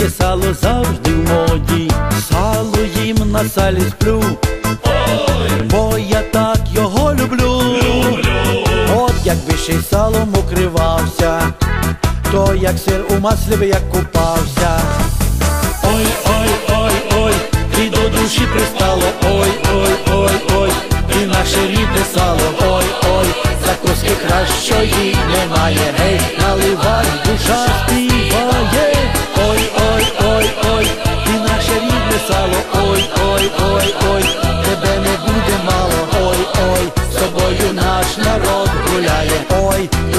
українське сало завжди в моді, сало їм на салі сплю, ой, бо я так його люблю. люблю, От якби ще салом укривався, то як сир у маслі би як купався. Ой, ой, ой, ой, і до душі пристало, ой, ой, ой, ой, і наше рідне сало, ой, ой, закуски кращої немає, гей, наливай, душа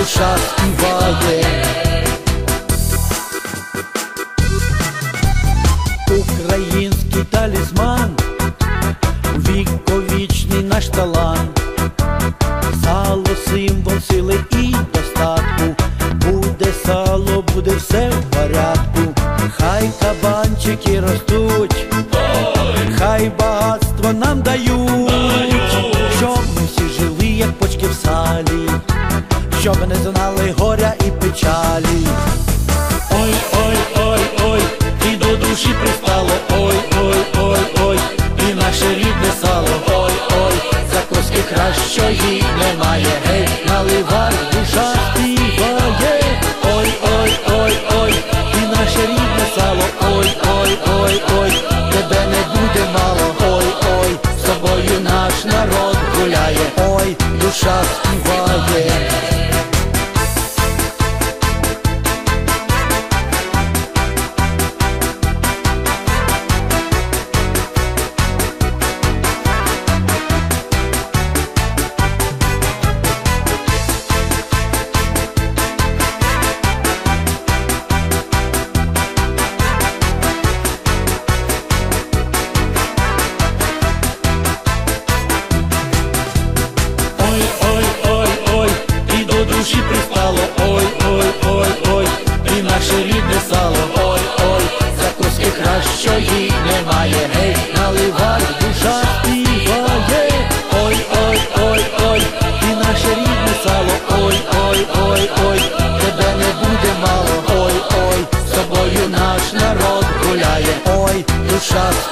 душа співає. Український талісман, віковічний наш талант, сало символ сили і достатку, буде сало, буде все в порядку, хай кабанчики ростуть, хай багатство нам дають, щоб не знали горя і печалі. Ой, ой, ой, ой, і до душі пристало, ой, ой, ой, ой, і наше рідне сало, ой, ой, закуски кращої немає, гей, наливай, душа співає, ой, ой, ой, ой, і наше рідне сало, ой, ой, ой, ой, тебе не буде мало, ой, ой, з тобою наш народ гуляє, ой, душа співає. Мало,